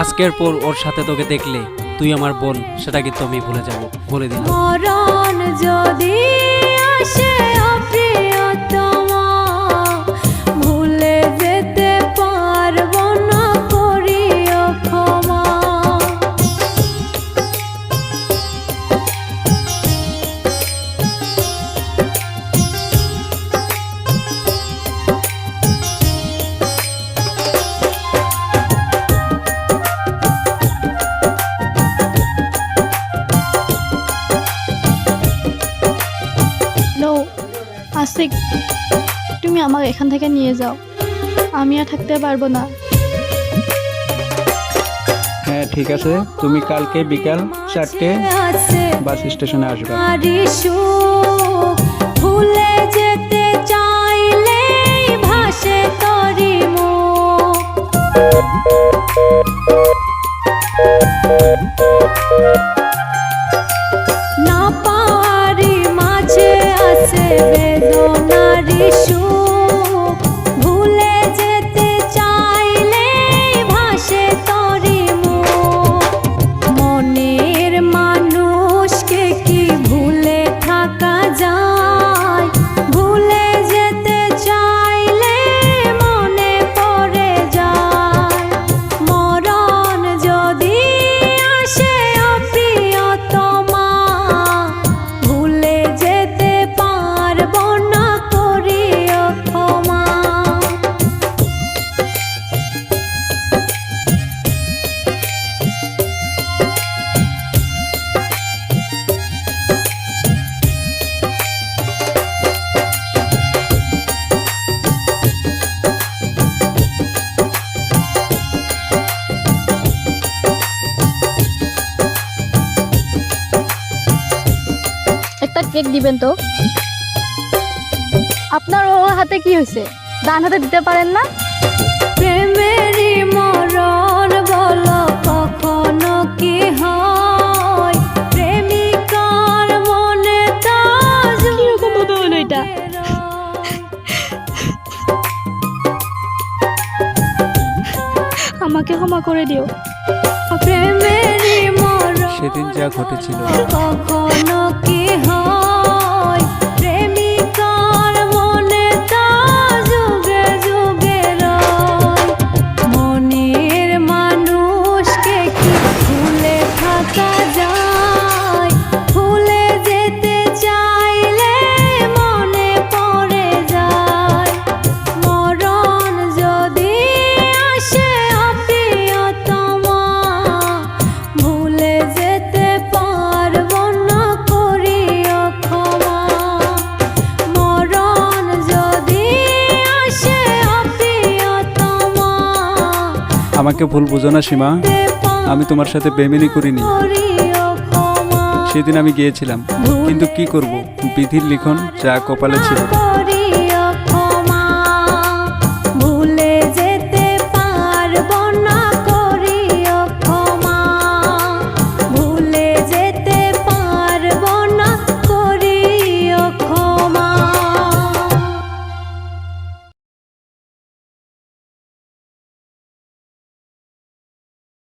আজকের পর ওর সাথে তোকে দেখলে তুই আমার বোন, সেটা কিন্তু আমি ভুলে যাব? বলে দিলাম। যদি আসে আসিক তুমি আমাকে এখান থেকে নিয়ে যাও। আমি আর থাকতে পারব না। হ্যাঁ ঠিক আছে। তুমি কালকে বিকাল চারটে বাস স্টেশনে আসবে। তোমারই সুখ ভুলে যেতে চাইলে ভাসে তরি না পারি মাঝে আছে কেক দিবেন তো? আপনার ও হাতে কি হয়েছে? ডান হাতে দিতে পারেন না? প্রেমেরই মরণ বলো কখনো কি হয়? প্রেমিকার মনে তা কীরকম ভাবে হলো এটা? আমাকে ক্ষমা করে দিও। প্রেমেরই মরণ সেদিন যা ঘটেছিল। কখনো কি হয়? আমাকে ভুল বুঝো না, সীমা। আমি তোমার সাথে বেমিনি করিনি। সেদিন আমি গিয়েছিলাম। কিন্তু কি করব? বিধির লিখন যা কপালে ছিল।